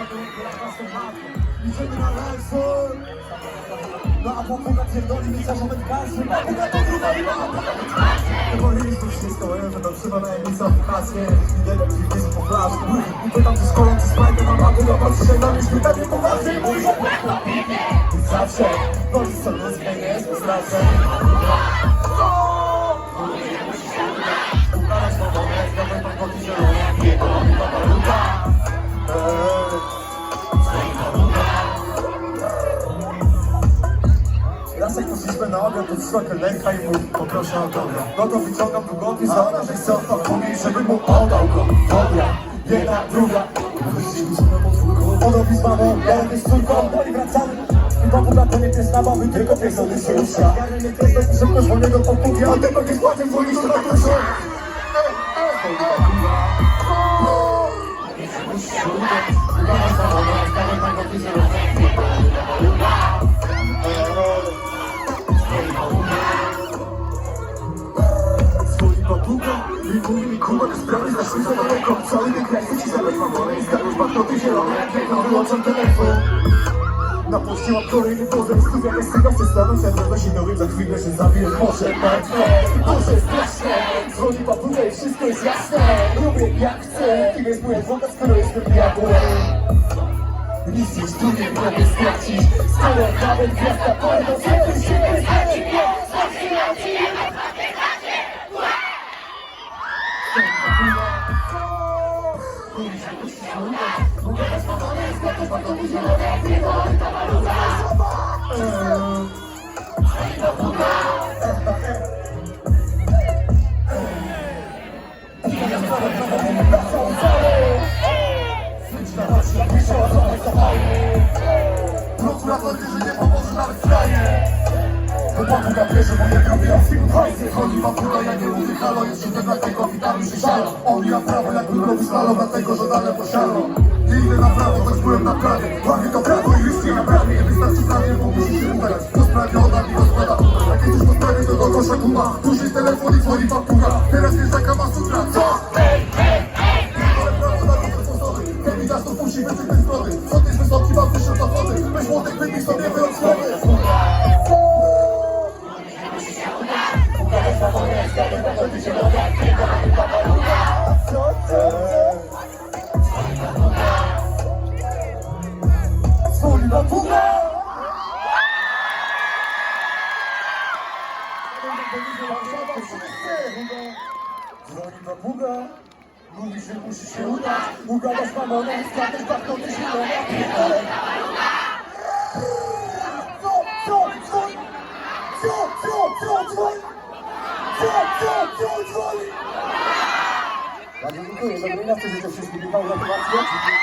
Idziemy na Lexor No a popuga pierdoli mi zarząd kasy Popuga to gruba i Tego listu wszystko, że to trzyma najemnica w kasie do ci widzę po flaszku I pytam czy szkolą czy spajkę mam aby do was się na myśli tak nie poważnie i mówię I zawsze. Woli co ludzkie jest wystarczy Raz jak poszliśmy na obiad, to przyszła kelnerka i mówi Poproszę autograf No to wyciągam długopis, a ona, że chce odpowiedzieć, żeby mu oddał go. Dobra, jedna, druga. Podobi z mamą, robię z córką. No i wracamy. I popuga to nie jest nabawy, tylko piesony się rusza Ja nie jestem szybko zwolniego po kuchni, a ty mogę spłacić, dzwonisz to na i mówi mi kubek sprawy zaszły za daleko Cały ten kraj chce ci zabrać mamone i zgarnąć banknoty zielone jedno wyłączam telefon. Napuściłam kolejny pozem Studia chyba przestaną się na nowym Za chwilę się zabiję, może martwe Boże straszne Dzwoni papuga i wszystko jest jasne. Robię jak chcę Kim jest mój adwokat, skoro jestem diabłem. Nic już tu nie mogę stracić Skoro nawet gwiazda porno Żeby się nie stracić Prokurator wie, że nie pomoże nawet fraje Chłopaku na pierze, bo jak robię film hajsy Chodzi ma puka, ja nie mówię halo Jest siódem dlatego witamy się szalo On ja prawo jak tylko wystalo Dlatego, że dane posiano Nie idę na prawo, choć byłem na prawie. Łamię to prawo i już nie naprawię wystarczy dla mnie, bo musi się ubrać To sprawie ona mi rozkłada Jak jesteś po sprawie, to do kosza kuma Dzwoni papuga, mówi, że musi się udać, ugadać z mamoną, składać banknoty zielone, ale... Co, co, dzwoń? Co, co, co, dzwoń? Co, co, co, dzwoń? Bardzo dziękuję, dobrej nocy, życzę wszystkim miłą gratulację. Dziękuję.